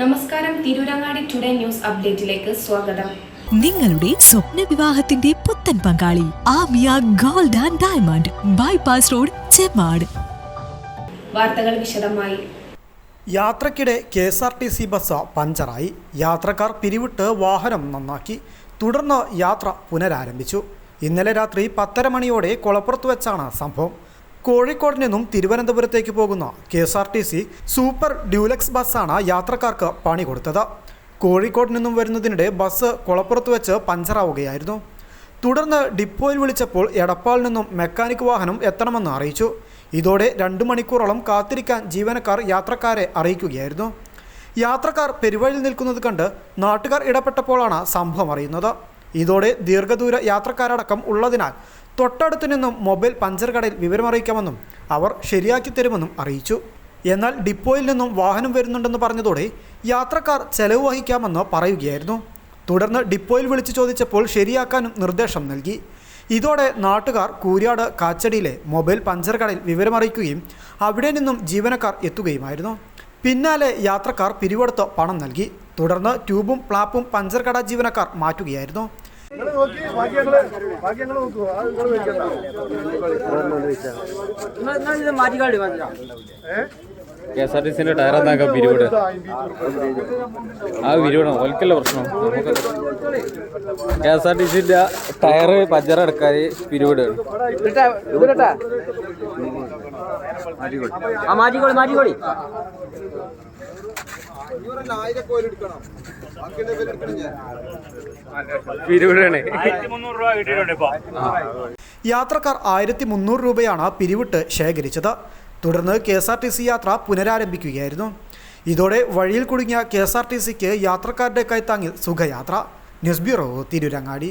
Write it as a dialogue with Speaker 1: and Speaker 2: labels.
Speaker 1: നമസ്കാരം Tirurangadi today news അപ്ഡേറ്റിലേക്ക് സ്വാഗതം.
Speaker 2: നിങ്ങളുടെ സ്വപ്ന വിവാഹത്തിന്റെ പുത്തൻ പങ്കാളി Amiya gold and diamond bypass road Chemmad.
Speaker 1: വാർത്തകൾ വിശദമായി.
Speaker 3: യാത്രക്കിടെ K S R T C bus പഞ്ചറായി. യാത്രക്കാർ പിരിവിട്ട് വാഹനം നന്നാക്കി. തുടർന്ന് യാത്ര പുനരാരംഭിച്ചു. ഇന്നലെ രാത്രി പത്തര മണിയോടെ കൊളപ്പുറത്ത് വെച്ചാണ് സംഭവം. കോഴിക്കോട് നിന്നും തിരുവനന്തപുരത്തേക്ക് പോകുന്ന K S R T C super deluxe ബസ്സാണ് യാത്രക്കാർക്ക് പണി കൊടുത്തത്. കോഴിക്കോട് നിന്നും വരുന്നതിനിടെ ബസ് കുളപ്പുറത്ത് വെച്ച് പഞ്ചറാവുകയായിരുന്നു. തുടർന്ന് ഡിപ്പോയിൽ വിളിച്ചപ്പോൾ എടപ്പാളിൽ നിന്നും മെക്കാനിക് വാഹനം എത്തണമെന്ന് അറിയിച്ചു. ഇതോടെ രണ്ട് മണിക്കൂറോളം കാത്തിരിക്കാൻ ജീവനക്കാർ യാത്രക്കാരെ അറിയിക്കുകയായിരുന്നു. യാത്രക്കാർ പെരുവഴിയിൽ നിൽക്കുന്നത് കണ്ട് നാട്ടുകാർ ഇടപെട്ടപ്പോഴാണ് സംഭവം അറിയുന്നത്. ഇതോടെ ദീർഘദൂര യാത്രക്കാരടക്കം ഉള്ളതിനാൽ തൊട്ടടുത്തു നിന്നും മൊബൈൽ പഞ്ചർ കടയിൽ വിവരമറിയിക്കാമെന്നും അവർ ശരിയാക്കി തരുമെന്നും അറിയിച്ചു. എന്നാൽ ഡിപ്പോയിൽ നിന്നും വാഹനം വരുന്നുണ്ടെന്ന് പറഞ്ഞതോടെ യാത്രക്കാർ ചെലവ് വഹിക്കാമെന്ന് പറയുകയായിരുന്നു. തുടർന്ന് ഡിപ്പോയിൽ വിളിച്ചു ചോദിച്ചപ്പോൾ ശരിയാക്കാനും നിർദ്ദേശം നൽകി. ഇതോടെ നാട്ടുകാർ കൂരിയാട് കാച്ചടിയിലെ മൊബൈൽ പഞ്ചർ കടയിൽ വിവരമറിയിക്കുകയും അവിടെ നിന്നും ജീവനക്കാർ എത്തുകയുമായിരുന്നു. പിന്നാലെ യാത്രക്കാർ പിരിവെടുത്ത് പണം നൽകി. തുടർന്ന് ട്യൂബും പ്ലാപ്പും പഞ്ചർ കട ജീവനക്കാർ മാറ്റുകയായിരുന്നു.
Speaker 4: കെ എസ് ആർ ടി സിന്റെ ടയർ എന്താക്കാം പിരിവിട്? ആ പിരിവിടണം ഒലിക്കല്ല പ്രശ്നം നമുക്ക് കെ എസ് ആർ ടി സിന്റെ ടയർ പഞ്ചർ എടുക്കാൻ പിരിവിട്.
Speaker 5: മാറ്റിക്കോളി മാറ്റിക്കോളി.
Speaker 4: പിരിവിടാണ്.
Speaker 3: യാത്രക്കാർ ആയിരത്തി മുന്നൂറ് രൂപയാണ് പിരിവിട്ട് ശേഖരിച്ചത്. തുടർന്ന് K S R T C യാത്ര പുനരാരംഭിക്കുകയായിരുന്നു. ഇതോടെ വഴിയിൽ കുടുങ്ങിയ കെ എസ് ആർ ടി സിക്ക് യാത്രക്കാരുടെ കൈത്താങ്ങിൽ സുഖയാത്ര. News bureau Tirurangadi.